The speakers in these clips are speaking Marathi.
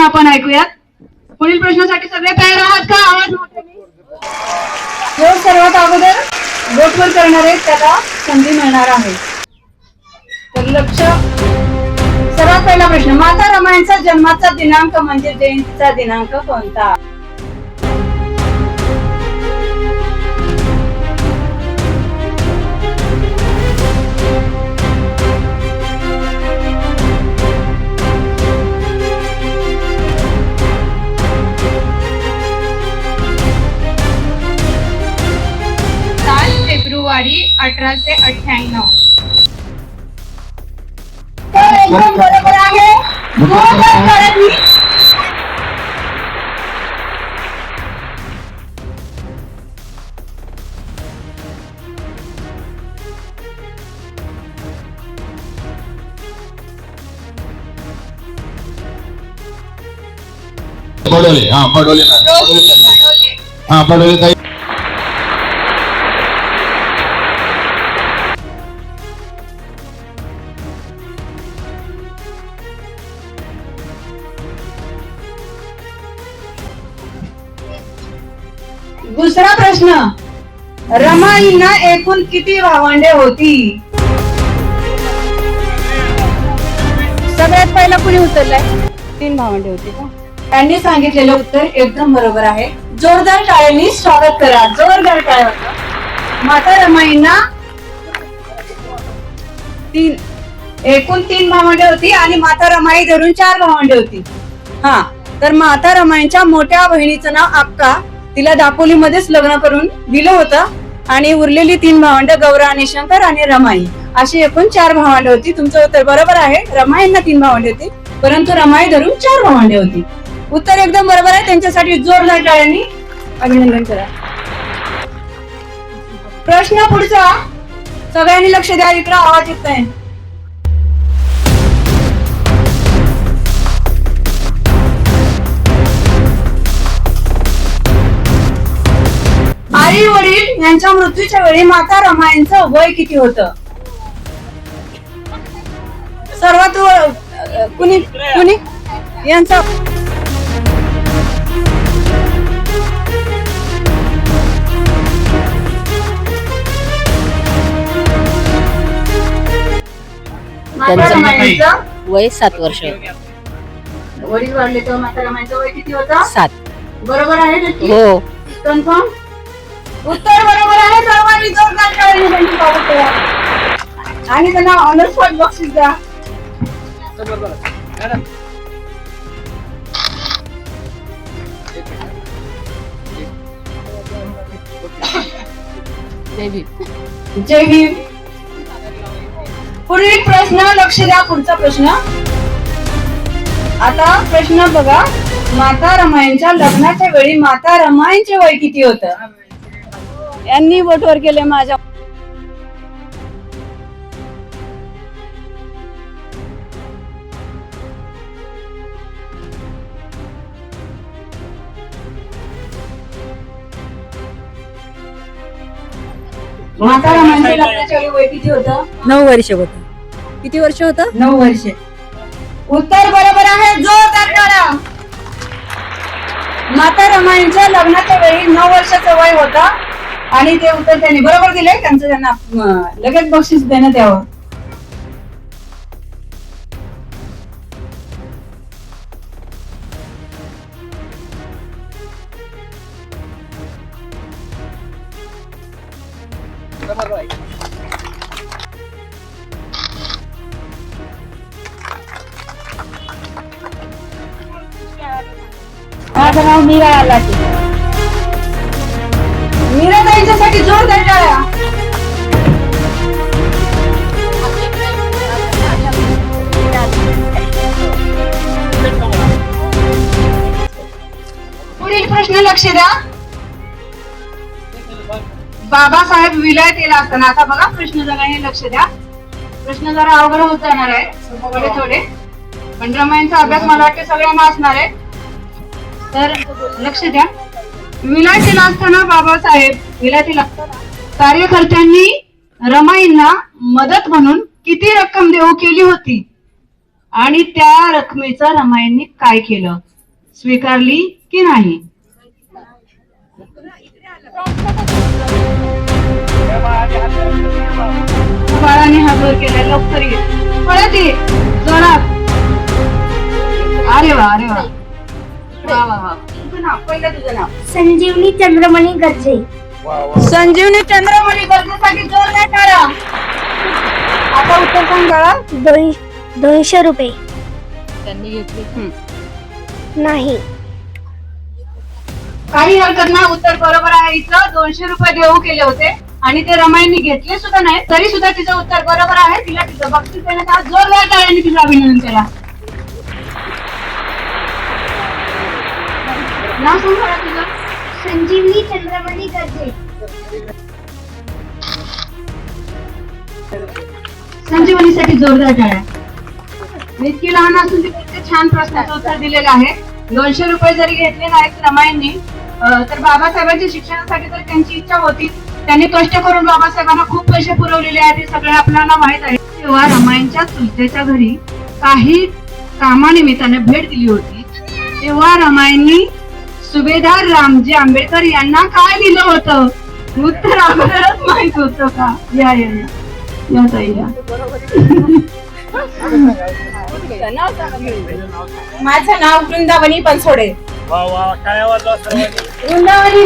प्रश्न आपण ऐकूयात. पुढील प्रश्नासाठी सगळे तयार आहात का? आवाज जो सर्वात अगोदर बोटवर करणार आहे त्याला संधी मिळणार आहे. तर लक्ष. सर्वात पहिला प्रश्न माता रमायणचा जन्माचा दिनांक म्हणजे जयंतीचा दिनांक कोणता? फेब्रुवारी अठराशे अठ्ठ्याण्णव तर एकदम बरोबर आहे जोरदार टाळ्यांनी. पडोले हा। पडोले पडोले ताई. हा पडोले ताई। रमाईना एकूण किती भावंडे होती? सगळ्यात पहिला कुणी उतरलाय तीन भावंडे होती का? त्यांनी सांगितलेलं उत्तर एकदम बरोबर आहे. जोरदार टाळ्यांनी स्वागत करा. जोरदार टाळ्या वाजवा. माता रमाईंना तीन एकूण तीन भावंडे होती आणि माता रमाई धरून चार भावंडे होती. हा तर माता रमाईंच्या मोठ्या बहिणीचं नाव अक्का. तिला दापोलीमध्येच लग्न करून दिलं होतं. आणि उरलेली तीन भावंड गौरा आणि शंकर आणि रमाई. अशी एकूण चार भावंड होती. तुमचं उत्तर बरोबर आहे. रमाईंना तीन भावंडे होती. परंतु रमाई धरून चार भावंडे होती. उत्तर एकदम बरोबर आहे. त्यांच्यासाठी जोरदार टाळ्यांनी अभिनंदन करा. प्रश्न पुढचा. सगळ्यांनी लक्ष द्या. इकडे आवाज येत आहे आई वडील यांच्या मृत्यूच्या वेळी माता रमाईंचं वय किती होतं? सर्वात व- कुणी कुणी? यांचा. माता त्यांचं रमाईंचं वय सात वर्ष वडील वाढले तेव्हा माता रमाईंचं वय किती होतं? सात. बरोबर आहे नक्की हो. कन्फर्म? उत्तर बरोबर आहे सर्वांनी जोरदार टाळ्यांनी त्यांची स्वागत करा आणि त्यांना ऑनर स्पॉट बक्षीस द्या. जय भीम. पुढील प्रश्न लक्ष द्या पुढचा प्रश्न. आता प्रश्न बघा माता रमायांच्या लग्नाच्या वेळी माता रमायांचे वय किती होतं? यांनी बोटवर केले माझ्या वय किती होतं? नऊ वर्ष होत. किती वर्ष होत? नऊ वर्षे. उत्तर बरोबर आहे जोरदार टाळ्या माता रमाईंच्या लग्नाच्या वेळी नऊ वर्षाचं वय होता. आणि ते उत्तर त्यांनी बरोबर दिले त्यांचं त्यांना लगेच बक्षीस देण्यात यावं. माझं नाव मीरा आलाटे मीरा ताईंच्यासाठी जोरदार टाळ्या. पुढील प्रश्न लक्ष द्या. बाबासाहेब विलायतेला असताना. आता बघा प्रश्न जरा हे लक्ष द्या. प्रश्न जरा अवघड होत जाणार आहे. थोडे थोडे. पण रमायणचा अभ्यास मला वाटतं सगळ्यांना असणार आहे. तर लक्ष द्या. विलायतील असताना बाबासाहेब विलायतील असताना कार्यकर्त्यांनी रमाईंना मदत म्हणून किती रक्कम देऊ केली होती? आणि त्या रकमेचं रमाईंनी काय केलं? स्वीकारली की नाही? बाळाने हजर वर केला लवकर ये. परत ये. जोरात. अरे वा अरे वा. पहिलं तुझं नाव? संजीवनी चंद्रमणी गरजे. संजीवनी चंद्रमणी गरजेसाठी जोरदार टाळा आता उत्तर सांग बाळा दोन दोनशे रुपये. त्यांनी घेतली. नाही. काही हरकत नाही उत्तर बरोबर आहे इथं दोनशे रुपये देऊ केले होते. आणि ते रमाईंनी घेतले सुद्धा नाही. तरी सुद्धा तिचं उत्तर बरोबर आहे. तिला तिचं बक्षीस देण्यात आलं. जोरदार टाळ्यांनी तिचं अभिनंदन केला. नाव सांग बाळा तुझं. संजीवनी चंद्रमणी गरजे. संजीवनीसाठी जोरदार टाळ्या. इतकी लहान असून इतके छान प्रश्नाचं उत्तर दिलेलं आहे. दोनशे रुपये जरी घेतले नाहीत रमाईंनी तर बाबासाहेबांच्या शिक्षणासाठी तर त्यांची इच्छा होती. त्यांनी कष्ट करून बाबासाहेबांना खूप पैसे पुरवलेले आहेत हे सगळे आपल्याला माहीत आहे. तेव्हा रमाईंच्या चुलत्याच्या घरी काही कामानिमित्ताने भेट दिली होती. तेव्हा रमाईंनी सुभेदार रामजी आंबेडकर यांना काय दिलं होतं? उत्तर आपल्यालाच माहीत होतं का? या या या. या ताई या. माझं नाव वृंदावनी बनसोडे. सर्वांनी? वृंदावनी.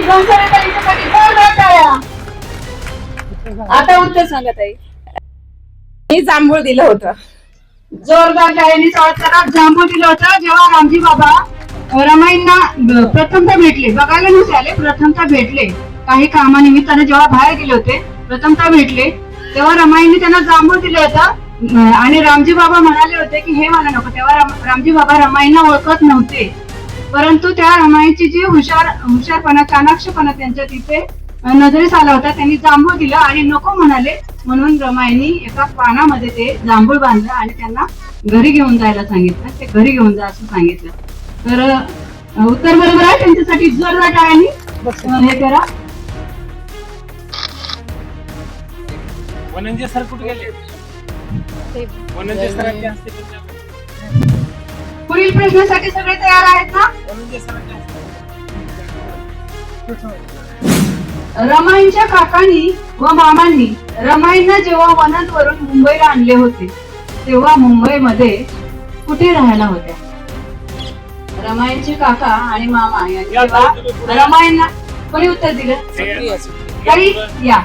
आता उत्तर सांगत आहे मी जांभूळ दिलं होतं. जोरदार टाळ्यांनी स्वागत करा जांभू दिलं होतं जेव्हा रामजी बाबा रमाईंना ब- प्रथमतः भेटले. बघायला नव्हते आले प्रथमतः भेटले. काही कामानिमित्ताने जेव्हा बाहेर गेले होते प्रथमतः भेटले. तेव्हा रमाईंनी त्यांना जांभूळ दिलं होतं. आणि रामजी बाबा म्हणाले होते की हे मला नको. तेव्हा रामजी बाबा रमाईंना ओळखत नव्हते. परंतु त्या रमाईची जी हुशार हुशारपणा चाणाक्षपणा त्यांच्या तिथे नजरेस आला होता त्यांनी जांभूळ दिलं आणि नको म्हणाले. म्हणून रमाईनी एका पानामध्ये ते जांभूळ बांधलं आणि त्यांना घरी घेऊन जायला सांगितलं. ते घरी घेऊन जा असं सांगितलं. तर उत्तर बरोबर आहे त्यांच्यासाठी जोरदार टाळ्यांनी अं, हे करा. वनंजे सर कुठे गेले? वनंजे हस्ते. पुढील प्रश्नासाठी सगळे तयार आहेत ना? वनंजे हस्ते. रमाईंच्या काकांनी व मामांनी रमाईंना जेव्हा वनांवरून मुंबईला आणले होते तेव्हा मुंबईमध्ये कुठे राहायला होत्या? रमाईंचे काका आणि मामा यांनी. रमाईंना कोणी उत्तर दिलं? तरी या.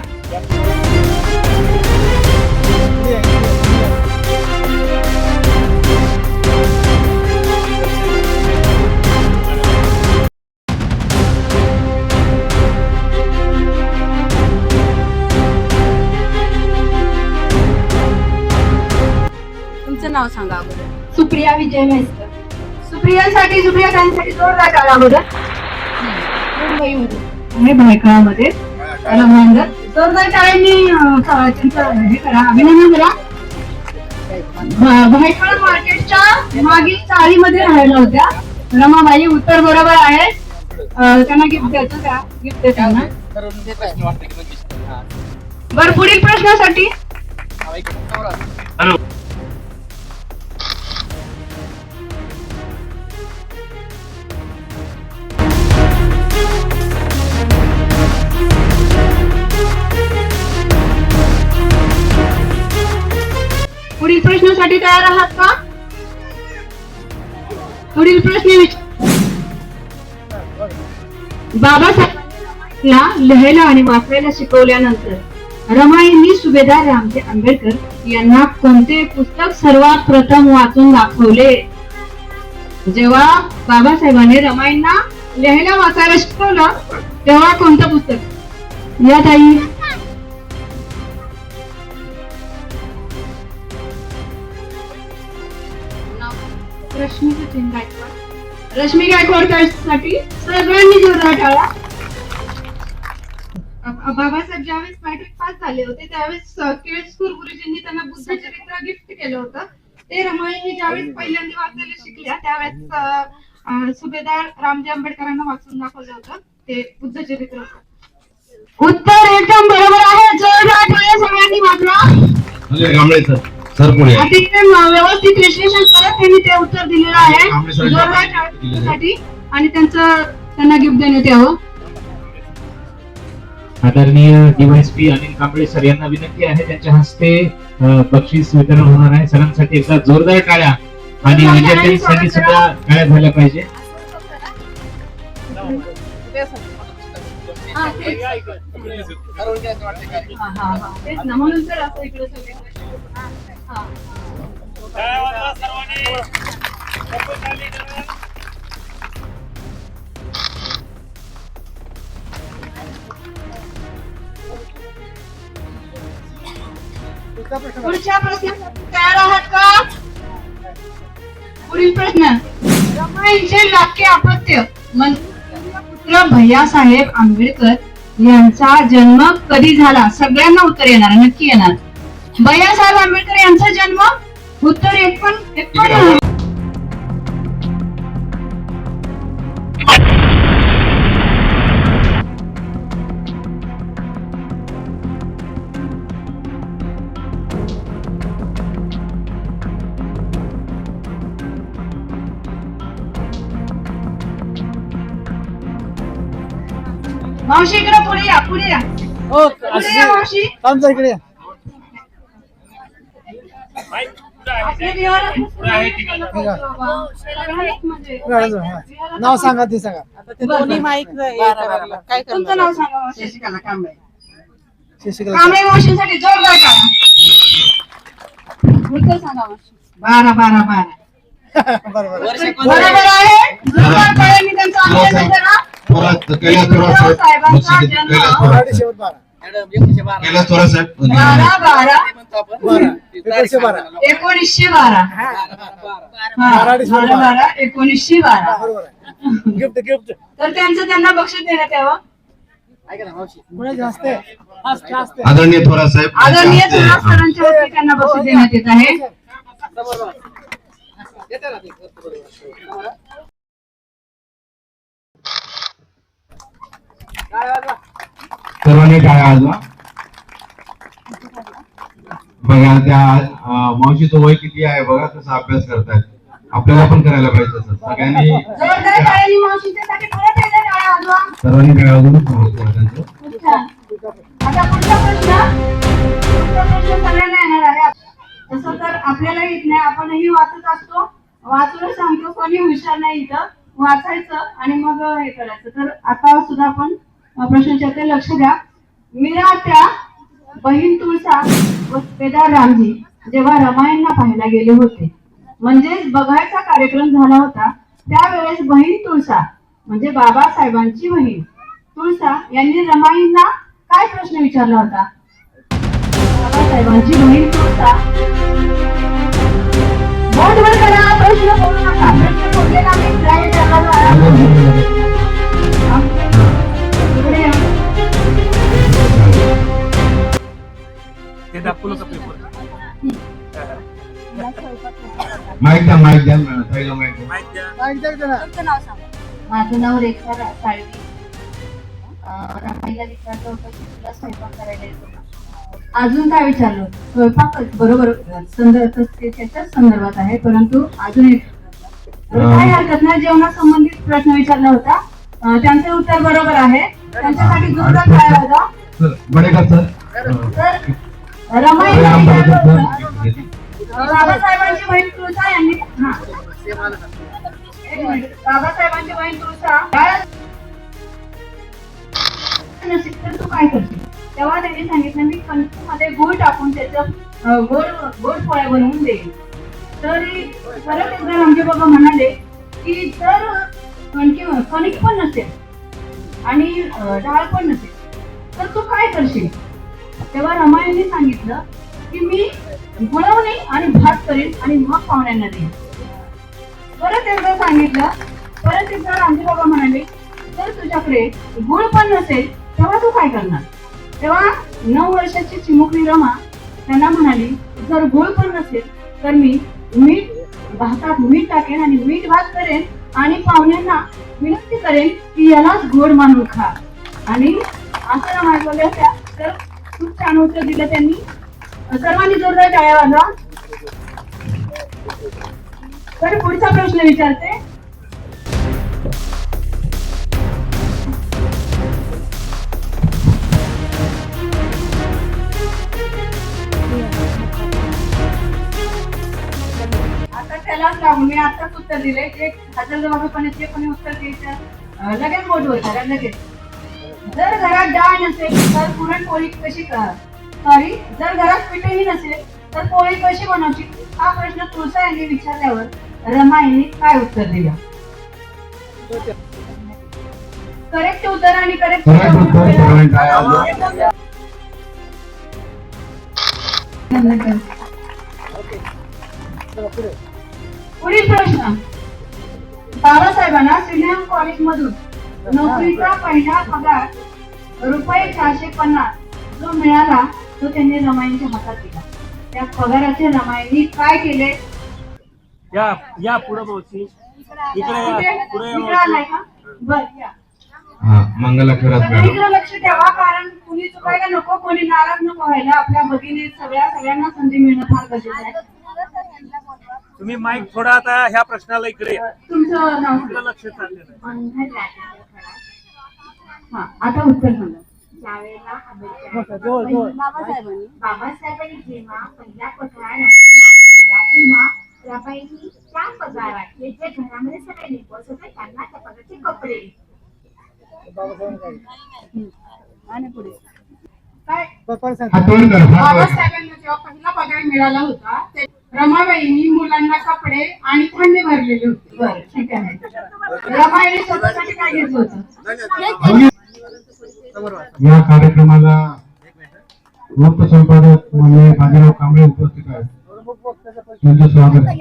तुमचं नाव सांगा अगोदर. सुप्रिया विजय म्हैसकर सुप्रियांसाठी सुप्रिया त्यांसाठी जोरदार मुंबईमध्ये. आणि भायखळामध्ये जोरदार टाळ्यांनी का- त्यांचं हे करा अभिनंदन करा. भा- भायखळा मार्केटच्या मागील चाळीमध्ये राहायला होत्या. रमाबाई उत्तर बरोबर आहे. त्यांना गिफ्ट द्यायचं का? गिफ्ट द्या त्यांना बरं पुढील प्रश्नासाठी. हॅलो. पुढील तयार आहात का? पुढील प्रश्न विच- बाबासाहेबांना लिहायला आणि वाचायला शिकवल्यानंतर रमाईंनी सुभेदार रामजी आंबेडकर यांना कोणते पुस्तक सर्वात प्रथम वाचून दाखवले? जेव्हा बाबासाहेबांनी रमाईंना लिहायला वाचायला शिकवलं तेव्हा कोणतं पुस्तक? या ताई. सचिन गायकवाड. रश्मी गायकवाड त्यासाठी सगळ्यांनी जोरदार टाळा बाबासाहेब ज्यावेळेस मॅट्रिक पास झाले होते त्यावेळेस केळसपूर गुरुजींनी त्यांना बुद्धचरित्र गिफ्ट केलं होतं. ते रमाईने ज्यावेळेस पहिल्यांदा वाचायला शिकल्या त्यावेळेस सुभेदार रामजी आंबेडकरांना वाचून दाखवलं होतं. ते बुद्ध चरित्र उत्तर एकदम बरोबर आहे. जोरदार सगळ्यांनी वाचला. म्हणजे सर पुढे. व्यवस्थित विश्लेषण करत त्यांनी ते उत्तर दिलेलं आहे. जोरदार आणि त्यांचं त्यांना गिफ्ट देण्यात यावं. आदरणीय डीवायसपी अनिल कांबळे सर यांना विनंती आहे त्यांच्या हस्ते बक्षीस वितरण होणार आहे. सरांसाठी एकदा जोरदार टाळ्या. आणि जोरदार विजेत्यांसाठी टाळ्या. सुद्धा टाळ्या. झाल्या पाहिजे. हा. हा, हा, हा. म्हणून असं इकडे हा. पुढच्या प्रश्नासाठी तयार आहात का? पुढील प्रश्न. रमाईचे लाख्य अपत्य. म्हणजे पुत्र भैयासाहेब आंबेडकर यांचा जन्म कधी झाला? सगळ्यांना उत्तर येणार नक्की येणार. भैयासाहेब आंबेडकर यांचा जन्म उत्तर एक पण एक पण मावशी इकडे पुढे या पुढे या. पुढे या मावशी. आपल्या विहारात नाव सांगा ते सांगा. दोन्ही माईक काय तुमचं नाव सांगा शशिकला कांबळे. कांबळे मावशींसाठी जोरदार टाळ्या उत्तर सांगा मावशी. बारा बारा बारा. बरोबर आहे. जोरदार त्यांचं अभिनंदन करा साहेबांचा. जन्म. कैलास थोरात साहेब. बारा बारा. एकोणीसशे बारा. एकोणीसशे बारा. बारा बारा एकोणीसशे बारा. बरोबर आहे. Gift gift. तर त्यांचं त्यांना बक्षीस देण्यात यावं. आदरणीय थोरात साहेब आदरणीय सरांच्या त्यांना बक्षीस देण्यात येत आहे. सर्वांनी टाळ्या वाजवा बघा त्या मावशीचं वय किती आहे बघा कसं अभ्यास करतायत. आपल्याला पण करायला पाहिजे तसं. सगळ्यांनी सर्वांनी प्रमोट करा त्यांचं. खूप छान. आता पुढचा प्रश्न. पुढचा प्रश्न सगळ्यांना येणार आहे. तसं तर आपल्याला येत नाही. आपणही वाचत असतो. वाचून सांगतो. कोणी हुशार नाही इथं. वाचायचं आणि मग हे करायचं. तर आता सुद्धा आपण प्रश्नाच्या लक्ष द्या. मीरा बहीण तुळसा व केदार रामजी जेव्हा रमायणला पाहायला गेले होते. म्हणजेच बघायचा कार्यक्रम झाला होता. त्यावेळेस बहीण तुळसा म्हणजे बाबासाहेबांची बहीण तुळसा यांनी रमाईंना काय प्रश्न विचारला होता? बाबासाहेबांची बहीण तुळसा. बोटवर करा प्रश्न बोलू नका प्रश्न बोलले नाही द्या तुमचं नाव सांगा. माझं नाव रेखा रा- साळवी. अं, रमाईला विचारलं होतं की तुला स्वयंपाक करायला येतो का? अजून काय विचारलं? स्वयंपाकच बरोबर संदर्भ ते त्याच्याच संदर्भात आहे परंतु अजून एक तर काय हरकत नाही जेवणासंबंधित प्रश्न विचारला होता. अं, त्यांचे उत्तर बरोबर आहे. त्यांच्यासाठी जोरदार टाळ्या वाजवा. Sir Badekar sir? अं, तर रमाईला विचारलं होतं बाबासाहेबांची बहीण तुळसा यांनी हा. बाबासाहेबांची बहीण तुळसा. तर तू काय करशील? तेव्हा त्यांनी सांगितलं मी कणकीमध्ये गुळ टाकून त्याचं गोड गोड पोळ्या बनवून देईल तरी परत एकदा रामजी बाबा म्हणाले की जर कणकी कणिक पण नसेल आणि डाळ पण नसेल तर तू काय करशील? तेव्हा रमायांनी सांगितलं की मी गुळवणे आणि भात करेन आणि मग पाहुण्यांना देईन. परत एकदा सांगितलं परत एकदा रामजी बाबा म्हणाले जर तुझ्याकडे गुळ पण नसेल तेव्हा तू काय करणार? तेव्हा नऊ वर्षाची चिमुकली रमा त्यांना म्हणाली जर गुळ पण नसेल तर मी मीठ भातात मीठ टाकेन आणि मीठ भात करेन आणि पाहुण्यांना विनंती करेन की यालाच गोड मानून खा. आणि असं रमाई होत्या. तर खूप छान उत्तर दिलं त्यांनी. सर्वांनी जोरदार टाळ्या वाजवा. तर पुढचा प्रश्न विचारते. आता त्यालाच लागून मी आताच उत्तर दिले जे हजरजबाबीपणे जे कोणी उत्तर द्यायचं लगेच बोट होतं लगेच. जर घरात डाळ नसेल तर पुरणपोळी कशी सॉरी जर घरात पिठही नसेल तर पोळी कशी बनवची हा प्रश्न तुळसा यांनी विचारल्यावर रमा यांनी काय उत्तर दिलं? करेक्ट उत्तर आणि करेक्ट. पुढील प्रश्न. बाबासाहेबांना श्रीराम कॉलेज मधून नोकरीचा पहिला पगार रुपये चारशे पन्नास जो मिळाला तो त्यांनी रमाईंच्या हातात दिला. त्या पगाराचे रमाईंनी काय केले? या या पुढे मावशी. इकडे या? पुढे या मावशी. हा मंगलाक्षरात तर मॅडम इकडे लक्ष ठेवा कारण कुणी चुकायला नको कोणी नाराज नको व्हायला. आपल्या भगिनी सगळ्या सगळ्यांना संधी मिळणं फार गरजेचं आहे. तुम्ही माईक थोडा आता ह्या प्रश्नाला इकडे या. तुमचं नाव? लक्ष चाललेलं आहे. हा आता उत्तर सांगा. त्यावेळेला आंबेडकर बाबासाहेबांनी बाबासाहेबांनी जेव्हा पहिला दिला तेव्हा रमाईनी त्या जे घरामध्ये सगळे होते त्यांना त्या पगाराचे कपडे. आणि पुढे. काय. बाबासाहेबांना जेव्हा पहिला पगार मिळाला होता ते रमाबाईंनी मुलांना कपडे आणि धान्य भरलेले होते. बरं ठीक आहे. रमाईने स्वतःसाठी काय घेतलं होतं? या कार्यक्रमाला वृत्त संपादक म्हणजे बाजीराव कांबळे उपस्थित आहेत. त्यांचं स्वागत. आहे.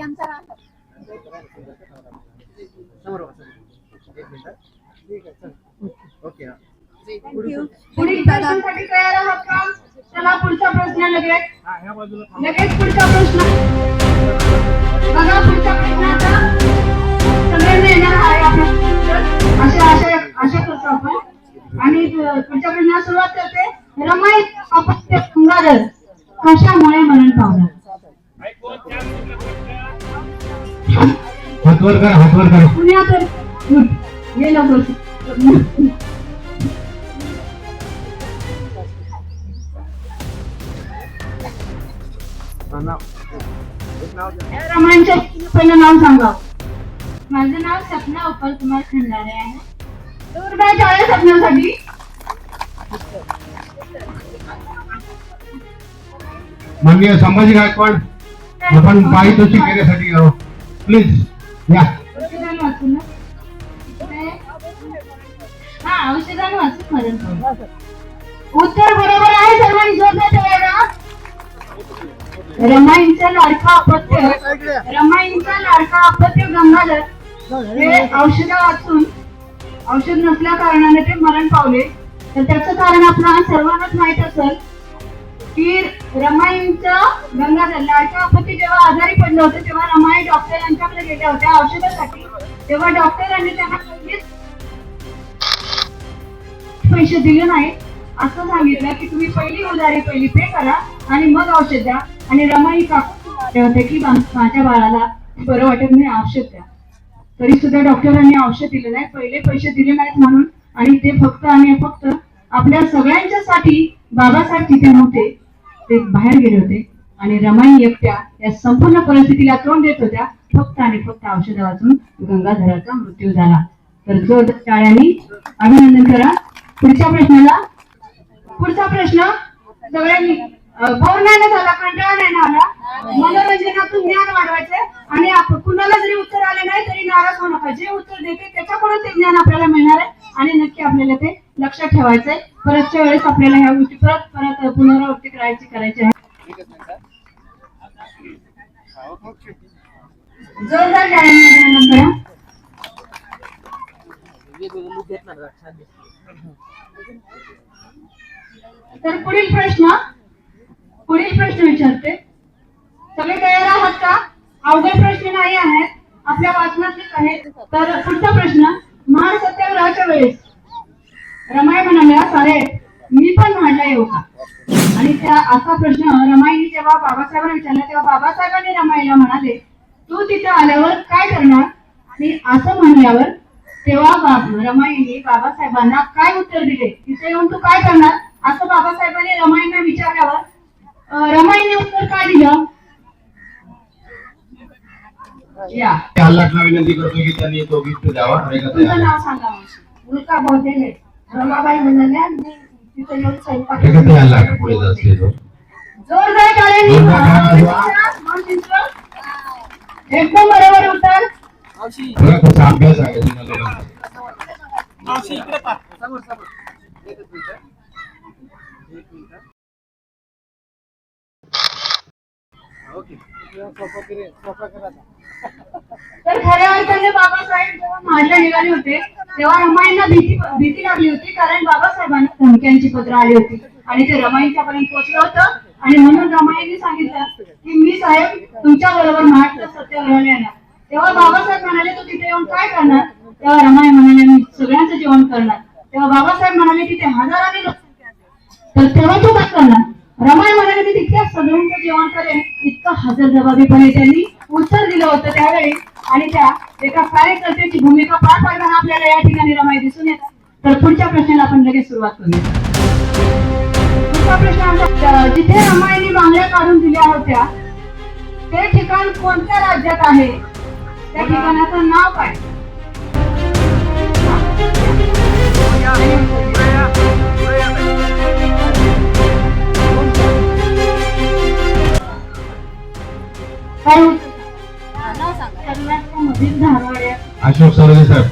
पुढील प्रश्नासाठी तयार आहात का? चला पुढचा प्रश्न लगेच. हा, ह्या बाजूला थांबा. लगेच पुढचा प्रश्न. बघा पुढच्या प्रश्नाचा सगळ्यांना येणार आहे उत्तर. अशा करतो आपण. आणि पुढच्या प्रश्नाला सुरुवात करते. रमाई अपत्य गंगाधर कशामुळे मरण पावलं वर कर हात वर कर. पुण्यात ये लवकर. रमाईंच्या पहिलं नाव सांगा माझं नाव सपना उपर कुमार खंडारे आहे. टाळे सपण्यासाठी माननीय संभाजी गायकवाड आपण घेण्यासाठी आहोत. प्लीज या औषधानं वाचून ना? हा औषधानं वाचून मरण पावलं. उत्तर बरोबर आहे सर्वांनी जोरदार टाळ्या रमाईंचा लाडका अपत्य रमाईंचा लाडका अपत्य गंगाधर हे औषध वाचून औषध नसल्या कारणाने ते मरण पावले तर त्याचं कारण आपल्या सर्वांनाच माहीत असेल की रमाईंचं गंगाधर लाडका अपत्य जेव्हा आजारी पडलं होतं. तेव्हा रमाई डॉक्टरांच्याकडे गेल्या होत्या औषधासाठी. तेव्हा डॉक्टरांनी त्यांना कधीच पैसे दिले नाही असं सांगितलं की तुम्ही पहिली उधारी पहिली पे करा आणि मग औषध द्या. आणि रमाई काकू होते की माझ्या बाळाला बरं वाटत नाही औषध द्या. तरी सुद्धा डॉक्टरांनी औषध दिलं नाही. पहिले पैसे दिले नाहीत म्हणून. आणि ते फक्त आणि फक्त आपल्या सगळ्यांच्यासाठी बाबासाहेब तिथे नव्हते. ते बाहेर गेले होते. आणि रमाई एकट्या या संपूर्ण परिस्थितीला तोंड देत होत्या. फक्त आणि फक्त औषध वाचून गंगाधराचा मृत्यू झाला. तर जोर टाळ्यांनी अभिनंदन करा. पुढच्या प्रश्नाला पुढचा प्रश्न. सगळ्यांनी बोर नाही ना झाला कंटाळा नाही ना आला? मनोरंजनातून ज्ञान वाढवायचे आणि कुणाला जरी उत्तर आले नाही तरी नाराज होऊ नका. जे उत्तर देते त्याच्याकडून ते ज्ञान आपल्याला मिळणार आहे. आणि नक्की आपल्याला ते लक्षात ठेवायचंय. परतच्या वेळेस आपल्याला ह्या गोष्टी परत परत पुनरावृत्ती करायची करायची आहे. जोरदार तर पुढील प्रश्न पुढील प्रश्न विचारते. सगळे तयार आहात का? अवघड प्रश्न नाही आहेत. आपल्या वाचनातलेच आहेत. तर पुढचा प्रश्न महान सत्याग्रहाच्या वेळेस. रमाई म्हणाल्या साहेब मी पण म्हणला येऊ हो का? आणि त्या असा प्रश्न रमाईने जेव्हा बाबासाहेबांना विचारला तेव्हा बाबासाहेबांनी रमाईला म्हणाले तू तिथे आल्यावर काय करणार? आणि असं म्हणल्यावर तेव्हा रमाईने बाबासाहेबांना काय उत्तर दिले? तिथे येऊन तू काय करणार? असं बाबासाहेबांनी रमाईंना विचारल्यावर रमाईने उत्तर काय दिलं? या. हल्लाटला विनंती करतो की त्यांनी तो गिफ्ट द्यावा. तुझं. नाव सांगा. उल्का बोललेले रमाबाई म्हणाल्या मी तिथे येऊन स्वयंपाक एकत्र पुढे जाते तो जोरदार टाळ्यांनी. एकदम बरोबर उत्तर कसा अभ्यास आहे जुन्या लोकांचा. तर खऱ्या अर्थाने बाबासाहेब जेव्हा महाडला निघाले होते तेव्हा रमाईंना भीती भीती लागली होती कारण बाबासाहेबांना धमक्यांची पत्र आली होती. आणि ते रमाईंच्या पर्यंत पोहोचलं होतं. आणि म्हणून रमाईंनी सांगितलं की मी साहेब तुमच्या बरोबर महाराष्ट्र सत्याग्रहाला येणार तेव्हा बाबासाहेब म्हणाले तू तिथे येऊन काय करणार? तेव्हा रमाई म्हणाले मी सगळ्यांचं जेवण करणार. तेव्हा बाबासाहेब म्हणाले तिथे हजारांनी लोकसंख्या तर तेव्हा तू काय करणार? रमाई महाराजांनी मी तितक्या सगळ्यांचं जेवण करेल इतकं हजर जबाबीपणे त्यांनी उत्तर दिलं होतं त्यावेळी. आणि त्या एका कार्यकर्त्याची भूमिका पार पाडताना आपल्याला या ठिकाणी रमाई दिसून येतात. तर पुढच्या प्रश्नाला आपण लगेच सुरुवात करूया. पुढचा प्रश्न आमचा जिथे रमाईने बांगड्या काढून दिल्या होत्या ते ठिकाण कोणत्या राज्यात आहे? त्या ठिकाणाचं नाव काय? अशोक सरोदे साहेब.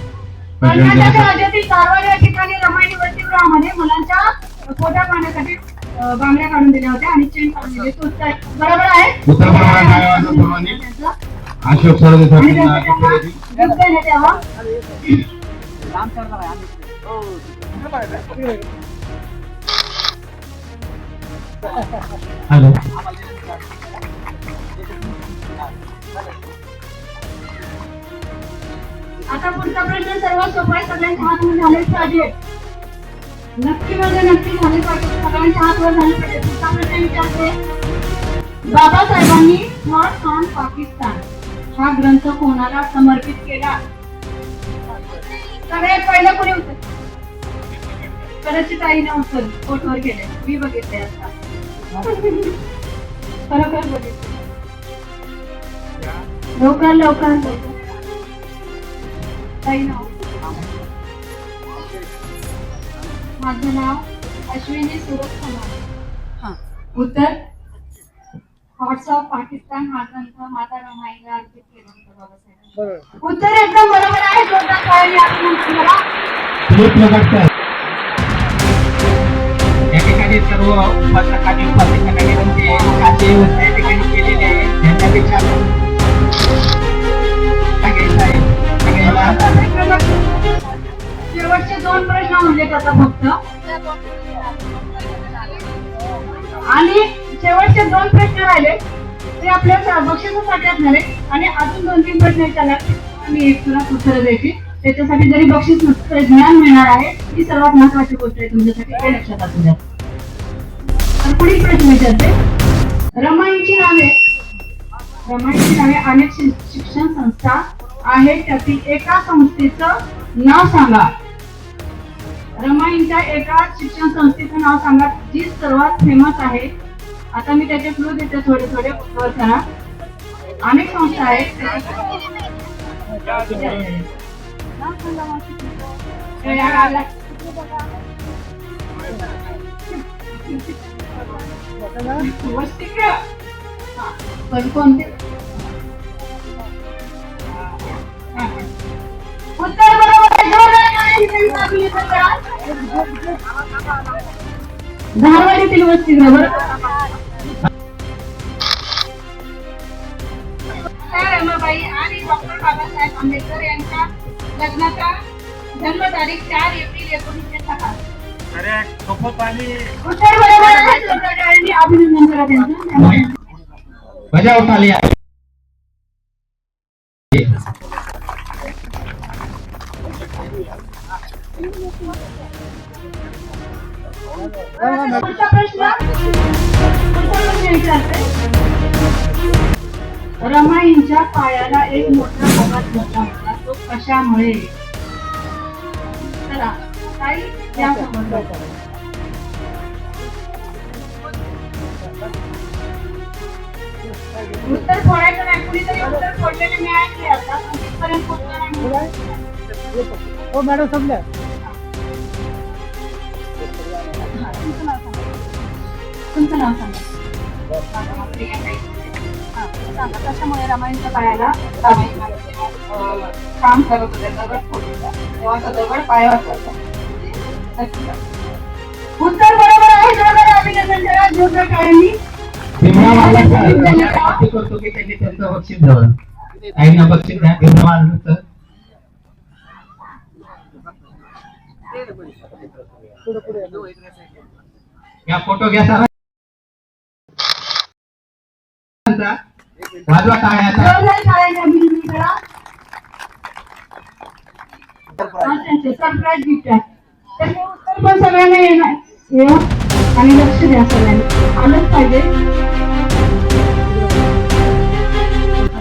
या ठिकाणी वसतिगृहामध्ये मुलांच्या पोटा पाण्यासाठी अं, बांगड्या काढून दिल्या होत्या आणि चेन काढून दिली. बरोबर आहे? उत्तर? अशोक सरोदे साहेब देण्यात यावं. हॅलो. आता पुढचा प्रश्न सर्वात सोपा आहे. सगळ्यांच्या हातून झालेच पाहिजे. नक्की म्हणजे नक्की झाले पाहिजे. सगळ्यांच्या हातवर झाले पाहिजे. पुढचा प्रश्न विचारते. बाबासाहेबांनी थॉट्स ऑन पाकिस्तान हा ग्रंथ कोणाला समर्पित केला? सगळ्यात पहिलं कोणी उत्तर कदाचित आईने उत्तर फोटोवर गेले. मी बघितले आता. खरोखर बघितले. लवकर लवकर. माझं नाव अश्विनी सुरत उत्तर हॉट्स ऑफ पाकिस्तान हा ग्रंथ माता रमाईला अर्पित केला होता बाबासाहेब उत्तर एकदम बरोबर आहे या ठिकाणी सर्व उपासकांनी उपासिकांनी काचे त्या ठिकाणी केलेले आहे त्यांच्यापेक्षा दोन प्रश्न म्हणजे त्याचा फक्त. आणि शेवटचे दोन प्रश्न राहिले ते आपल्या बक्षीस बक्षिसासाठी असणार आहे. आणि अजून दोन तीन प्रश्न विचारणार आणि एक तुला उत्तर द्यायची त्याच्यासाठी जरी बक्षीस नसतं ज्ञान मिळणार आहे ही सर्वात महत्वाची गोष्ट आहे तुमच्यासाठी. ते लक्षात असू द्या. तर पुढील प्रश्न विचारते. रमाईची नावे रमाईची नावे अनेक शिक्षण संस्था आहेत. त्यातील एका संस्थेचं नाव सांगा. रमाईंच्या एका शिक्षण संस्थेचं नाव सांगा जी सर्वात फेमस आहे. आता मी त्याचे क्लू देते थोडे थोडे उत्तर करा अनेक संस्था आहेत. कोणते? जोरदार टाळ्यांनी त्यांचं अभिनंदन करा. धारवाड येथील वसतिगृह बरोबर रमाबाई आणि डॉक्टर बाबासाहेब आंबेडकर यांच्या लग्नाचा जन्मतारीख चार एप्रिल एकोणीसशे सहा. उत्तर बरोबर अभिनंदन करा त्यांचं. बजाव ताली कशामुळे? चला ताई या समोर. उत्तर फोडायचं नाही कुणीतरी उत्तर फोडलेले मी ऐकले आता पण तिथपर्यंत पोहोचलं नाही. हो मॅडम समजा तुमचं नाव सांगा. तुमचं नाव सांगा. सांगा कशामुळे रमाईंच्या पायाला काम करत होते दगड फोडत तेव्हा तो दगड पायावर पडला. उत्तर बरोबर आहे जोरदार अभिनंदन करा जोरदार टाळ्यांनी. करतो की त्यांनी त्यांचं बक्षीस द्यावं आईना बक्षीस द्या भीमराव आंबेडकर या फोटो घ्या सर वाजवा टाळ्या आता. जोरदार टाळ्यांनी अभिनंदन करा. त्यांचे सरप्राईज गिफ्ट आहे. तर उत्तर पण सगळ्यांना येणार. येऊ आणि लक्ष द्या सगळ्यांनी. आलंच पाहिजे.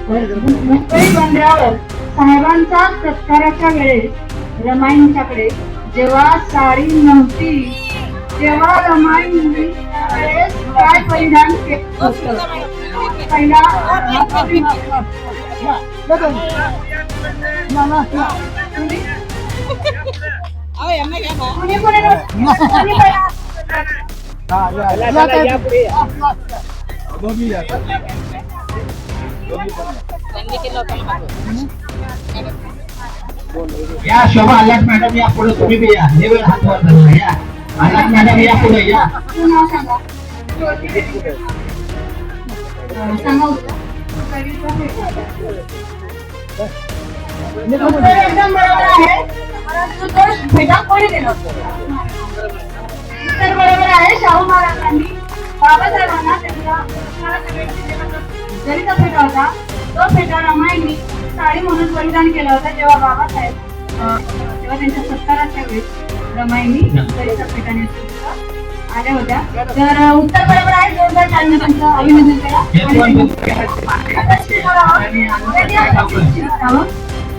मुंबई बंदरावर साहेबांचा सत्काराच्या वेळेस रमाईंच्याकडे जेव्हा साडी नव्हती तेव्हा रमाई वेळेस काय परिधान केलं या शोभा अल्लाट मॅडम या पुढे तुम्ही बी या. हे वेळ हात वर धरला या अल्लाट मॅडम या पुढे या. एकदम बरोबर आहे परंतु तो भेटा कोणी दिला उत्तर बरोबर आहे शाहू महाराजांनी बाबासाहेबांना त्यांच्या जरीचा फेटा होता तो फेटा रमाईंनी साडी म्हणून परिधान केला होता जेव्हा बाबासाहेब तेव्हा त्यांच्या सत्काराच्या वेळेस रमाईंनी जरीचा फेटा नेसून आल्या होत्या. तर उत्तर बरोबर आहे. जोरदार त्यांचं अभिनंदन करा.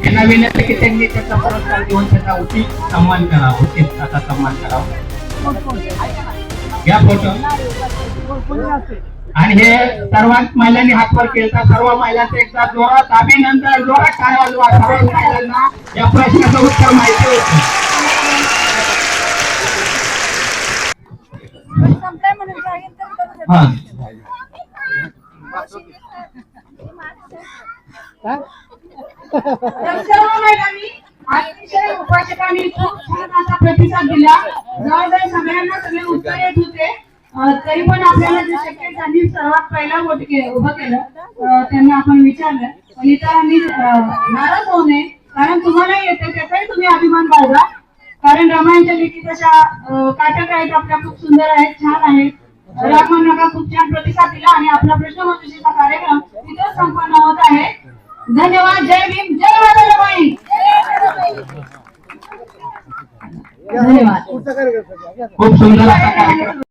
त्यांना विनंती की त्यांनी त्याचा पुरस्कार देऊन त्याचा उचित सन्मान करावा उचित असा सन्मान करावा या फोटो. आणि हे सर्वात महिलांनी हात वर केला सर्व महिलांचं एकदा जोरात अभिनंदन जोरात काय वाजवा. सर्व महिलांना या प्रश्नाचं उत्तर माहिती होतं. तर